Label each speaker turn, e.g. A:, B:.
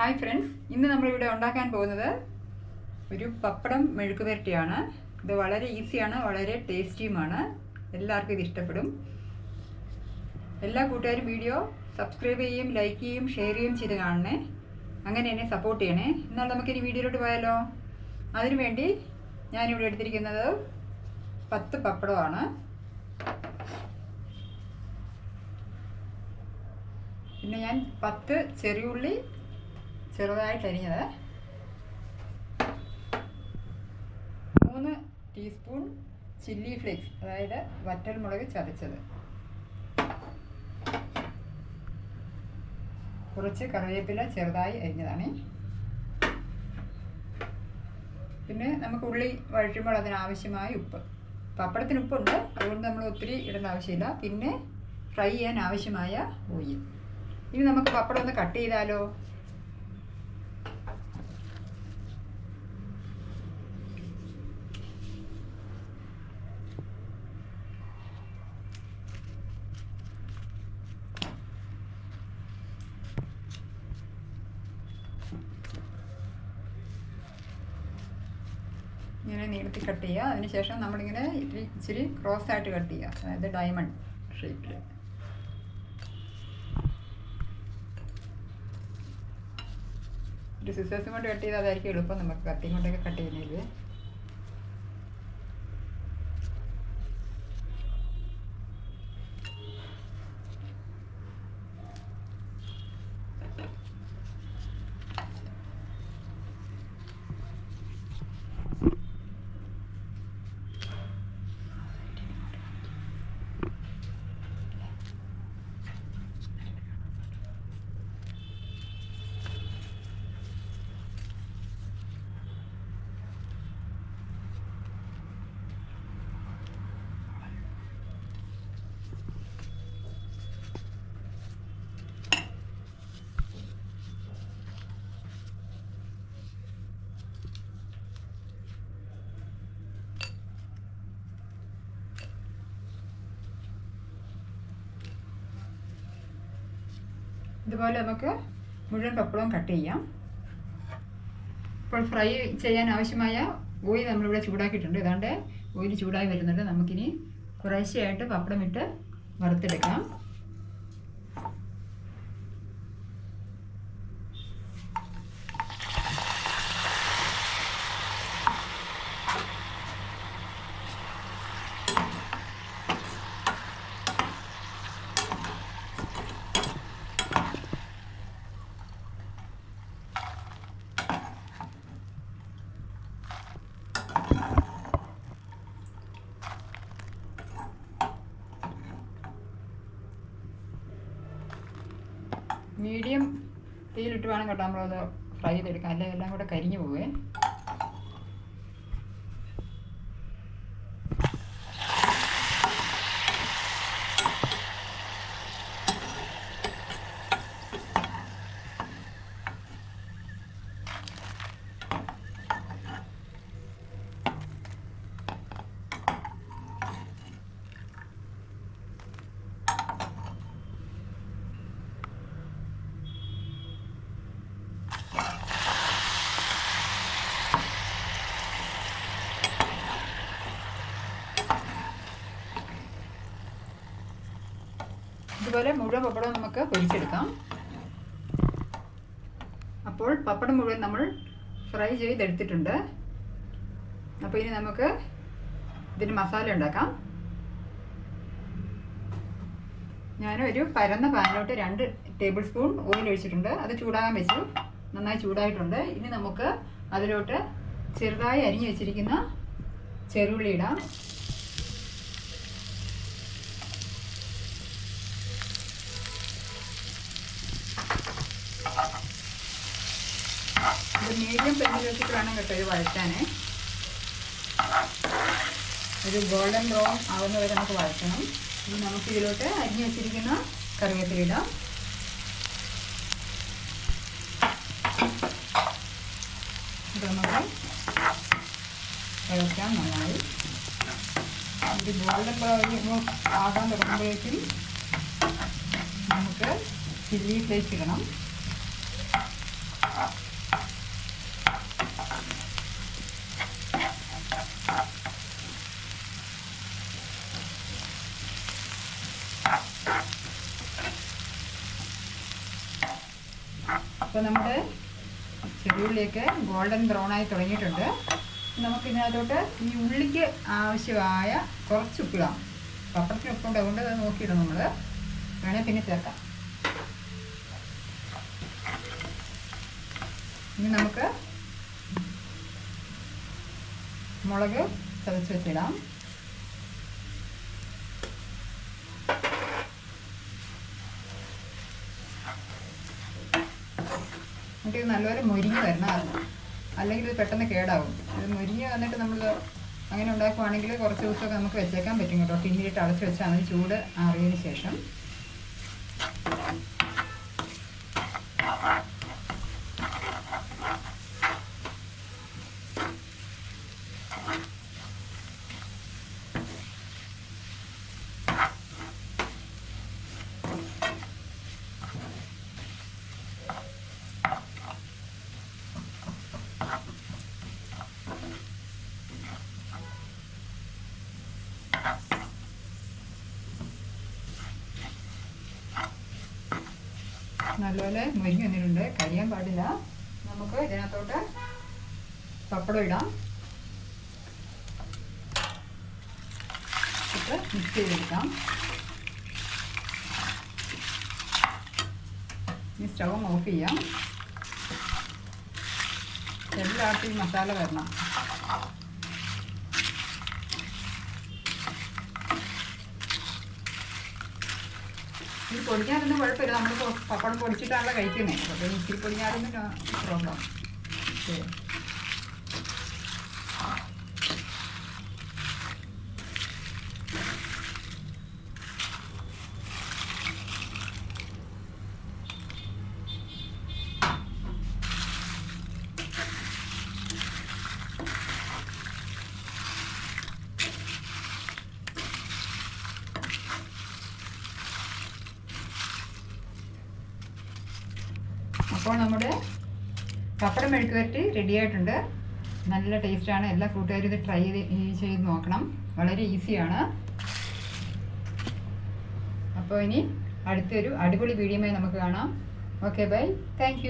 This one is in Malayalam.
A: ഹായ് ഫ്രണ്ട്സ് ഇന്ന് നമ്മളിവിടെ ഉണ്ടാക്കാൻ പോകുന്നത് ഒരു പപ്പടം മെഴുക്ക് പുരട്ടിയാണ്. ഇത് വളരെ ഈസിയാണ് വളരെ ടേസ്റ്റിയുമാണ്. എല്ലാവർക്കും ഇത് ഇഷ്ടപ്പെടും. എല്ലാ കൂട്ടുകാരും വീഡിയോ സബ്സ്ക്രൈബ് ചെയ്യുകയും ലൈക്ക് ചെയ്യുകയും ഷെയർ ചെയ്യുകയും ചെയ്ത് കാണണേ. അങ്ങനെ എന്നെ സപ്പോർട്ട് ചെയ്യണേ. എന്നാൽ നമുക്കിനി വീഡിയോയിലോട്ട് പോയാലോ? അതിനുവേണ്ടി ഞാനിവിടെ എടുത്തിരിക്കുന്നത് പത്ത് പപ്പടമാണ്. പിന്നെ ഞാൻ പത്ത് ചെറിയുള്ളി ചെറുതായിട്ട് അരിഞ്ഞത് മൂന്ന് ടീസ്പൂൺ ചില്ലി ഫ്ലേക്സ് അതായത് വറ്റൽമുളക് ചതച്ചത്. കുറച്ച് കറിവേപ്പില ചെറുതായി അരിഞ്ഞതാണ്. പിന്നെ നമുക്ക് ഉള്ളി വഴറ്റുമ്പോൾ അതിനാവശ്യമായ ഉപ്പ്. പപ്പടത്തിന് ഉപ്പുണ്ട് അതുകൊണ്ട് നമ്മൾ ഒത്തിരി ഇടേണ്ട ആവശ്യമില്ല. പിന്നെ ഫ്രൈ ചെയ്യാൻ ആവശ്യമായ ഓയിൽ ഇനി നമുക്ക് പപ്പടം ഒന്ന് കട്ട് ചെയ്താലോ? നീളത്തിൽ കട്ട് ചെയ്യുക. അതിനുശേഷം നമ്മളിങ്ങനെ ഇത്തിരി ഇച്ചിരി ക്രോസ് ആയിട്ട് കട്ട് ചെയ്യുക. അതായത് ഡയമണ്ട് ഷേപ്പിൽ ഒരു സിസേഴ്സും കൊണ്ട് കട്ട് ചെയ്താൽ അതായിരിക്കും എളുപ്പം. നമുക്ക് കത്തിയും കൊണ്ടൊക്കെ കട്ട് ചെയ്യുന്നത് ഇതുപോലെ നമുക്ക് മുഴുവൻ പപ്പടവും കട്ട് ചെയ്യാം. ഇപ്പോൾ ഫ്രൈ ചെയ്യാൻ ആവശ്യമായ ഓയിൽ നമ്മളിവിടെ ചൂടാക്കിയിട്ടുണ്ട്. ഇതാണ്ട് ഓയിൽ ചൂടായി വരുന്നുണ്ട്. നമുക്കിനി കുറേശ്ശെയായിട്ട് പപ്പടം ഇട്ട് വറുത്തെടുക്കാം. മീഡിയം തീയിലിട്ട് വേണം കേട്ടോ നമ്മളത് ഫ്രൈ ചെയ്തെടുക്കാം അല്ലെങ്കിൽ എല്ലാം കൂടെ കരിഞ്ഞു പോവേ. ഇതുപോലെ മുഴുവൻ പപ്പടവും നമുക്ക് പൊരിച്ചെടുക്കാം. അപ്പോൾ പപ്പടം മുഴുവൻ നമ്മൾ ഫ്രൈ ചെയ്തെടുത്തിട്ടുണ്ട്. അപ്പോൾ ഇനി നമുക്ക് ഇതിന് മസാല ഉണ്ടാക്കാം. ഞാനൊരു പരന്ന പാനിലോട്ട് രണ്ട് ടേബിൾ സ്പൂൺ ഓയിൽ ഒഴിച്ചിട്ടുണ്ട് അത് ചൂടാകാൻ വെച്ചു. നന്നായി ചൂടായിട്ടുണ്ട്. ഇനി നമുക്ക് അതിലോട്ട് ചെറുതായി അരിഞ്ഞു വെച്ചിരിക്കുന്ന ചെറുള്ളി ഇടാം. ഇത് മീഡിയം ഫ്ലെയിമിൽ വെച്ചിട്ട് വേണം കേട്ടോ ഇത് വഴറ്റാനേ ഒരു ഗോൾഡൻ ബ്രൗൺ ആവുന്ന വരെ നമുക്ക് വഴറ്റണം ഇനി നമുക്ക് ഇതിലോട്ട് അരിഞ്ഞു വെച്ചിരിക്കുന്ന കറിവേപ്പില ഇടാം. ഇത് നമുക്ക് വഴറ്റാം നന്നായി. ഇത് ഗോൾഡൻ ബ്രൗൺ ആകാൻ തുടങ്ങുമ്പോഴേക്കും നമുക്ക് ചില്ലി ഫ്ലേക്സ് ഇടണം. അപ്പോൾ നമ്മുടെ ചെറിയുള്ളിയൊക്കെ ഗോൾഡൻ ബ്രൗൺ ആയി തുടങ്ങിയിട്ടുണ്ട്. നമുക്ക് ഇതിനകത്തോട്ട് ഈ ഉള്ളിക്ക് ആവശ്യമായ കുറച്ച് ഉപ്പിടാം. പപ്പടത്തിന് ഉപ്പുണ്ട് അതുകൊണ്ട് അത് നോക്കിയിടാം നമ്മൾ വേണേൽ പിന്നെ ചേർക്കാം. ഇനി നമുക്ക് മുളക് ചതച്ച് വെച്ചിടാം. എന്നിട്ട് നല്ലപോലെ മുരിഞ്ഞ് വരണം അല്ലെങ്കിൽ ഇത് പെട്ടെന്ന് കേടാവും. ഇത് മുരിഞ്ഞ് വന്നിട്ട് നമ്മൾ അങ്ങനെ ഉണ്ടാക്കുവാണെങ്കിൽ കുറച്ച് ദിവസമൊക്കെ നമുക്ക് വെച്ചേക്കാൻ പറ്റും കേട്ടോ. പിന്നീട് അടച്ച് വെച്ചാൽ മതി ചൂട് ആറിയതിന് ശേഷം. നല്ലപോലെ മുരിഞ്ഞ് വന്നിട്ടുണ്ട് കരിയാൻ പാടില്ല. നമുക്ക് ഇതിനകത്തോട്ട് പപ്പടം ഇടാം. ഇട്ട് മിക്സ് ചെയ്തെടുക്കാം. ഇനി സ്റ്റവ് ഓഫ് ചെയ്യാം. എല്ലായിടത്തും മസാല വരണം. ഇത് പൊടിക്കാനൊന്നും കുഴപ്പമില്ല. നമ്മൾ പപ്പടം പൊടിച്ചിട്ടാണല്ലോ കഴിക്കുന്നത് അപ്പോൾ ഇത്തിരി പൊടിഞ്ഞാലൊന്നും പ്രോബ്ലം ശരി. അപ്പോൾ നമ്മുടെ പപ്പടം മെഴുക്ക് വരട്ടി റെഡി ആയിട്ടുണ്ട്. നല്ല ടേസ്റ്റാണ് എല്ലാ കൂട്ടുകാരും ഇത് ട്രൈ ചെയ്ത് നോക്കണം. വളരെ ഈസിയാണ് അപ്പോൾ ഇനി അടുത്തൊരു അടിപൊളി വീഡിയോമായി നമുക്ക് കാണാം. Okay bye thank